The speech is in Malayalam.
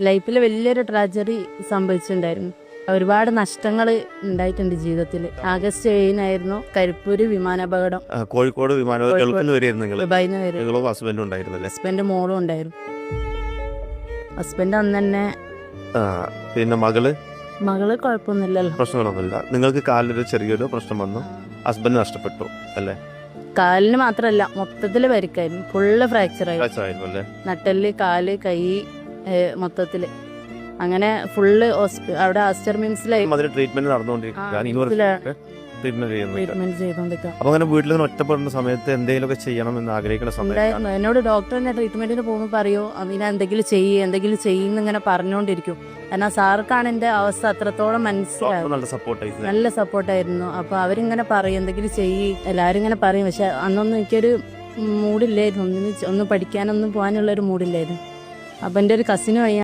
ലൈഫിൽ വലിയൊരു ട്രാജഡി സംഭവിച്ചിട്ടുണ്ടായിരുന്നു. ഒരുപാട് നഷ്ടങ്ങൾ ഉണ്ടായിട്ടുണ്ട് ജീവിതത്തിൽ ആഗസ്റ്റ് ഏഴിനായിരുന്നു കരിപ്പൂര് വിമാനാപകടം. കോഴിക്കോട് ഹസ്ബൻഡ് മോളും ഉണ്ടായിരുന്നു. ഹസ്ബൻഡ് അന്ന് തന്നെ പിന്നെ മകൾ? മകൾ കുഴപ്പമൊന്നുമില്ലല്ലോ. പ്രശ്നങ്ങളൊന്നുമില്ല. നിങ്ങൾക്ക് കാലിലൊരു ചെറിയൊരു പ്രശ്നം വന്നു. ഹസ്ബൻഡ് നഷ്ടപ്പെട്ടു അല്ലേ? കാലിന് മാത്രല്ല മൊത്തത്തിൽ പരിക്കായിരുന്നു. ഫുള്ള് ഫ്രാക്ചർ ആയി. ആയിരുന്നു നട്ടൽ കാൽ കൈ മൊത്തത്തിൽ. അങ്ങനെ ഫുള്ള് അവിടെ ആസ്റ്റർ മിംസിലായി അതിന് ട്രീറ്റ്മെന്റ് അപ്പൊ അങ്ങനെ വീട്ടിൽ നിന്ന് ഒറ്റപ്പെടുന്ന സമയത്ത് എന്തെങ്കിലുമൊക്കെ ചെയ്യണം എന്ന് ആഗ്രഹിക്കുന്ന സമയത്ത് എന്നോട് ഡോക്ടറിന്റെ ട്രീറ്റ്മെന്റിന് പോകുമ്പോൾ പറയൂ അമീന എന്തെങ്കിലും ചെയ്യ് എന്തെങ്കിലും ചെയ്യുന്ന ഇങ്ങനെ പറഞ്ഞുകൊണ്ടിരിക്കും കാരണം സാർക്കാണ് എന്റെ അവസ്ഥ അത്രത്തോളം മനസ്സിലായത്. നല്ല സപ്പോർട്ടായിരുന്നു അപ്പൊ അവരിങ്ങനെ പറയും എന്തെങ്കിലും ചെയ്യ്. എല്ലാരും ഇങ്ങനെ പറയും. പക്ഷെ അന്നൊന്നും എനിക്കൊരു മൂഡില്ലായിരുന്നു. ഒന്നിനും ഒന്നും പഠിക്കാനൊന്നും പോകാനുള്ള ഒരു മൂഡില്ലായിരുന്നു. അപ്പൊ എന്റെ ഒരു കസിന് വയ്യ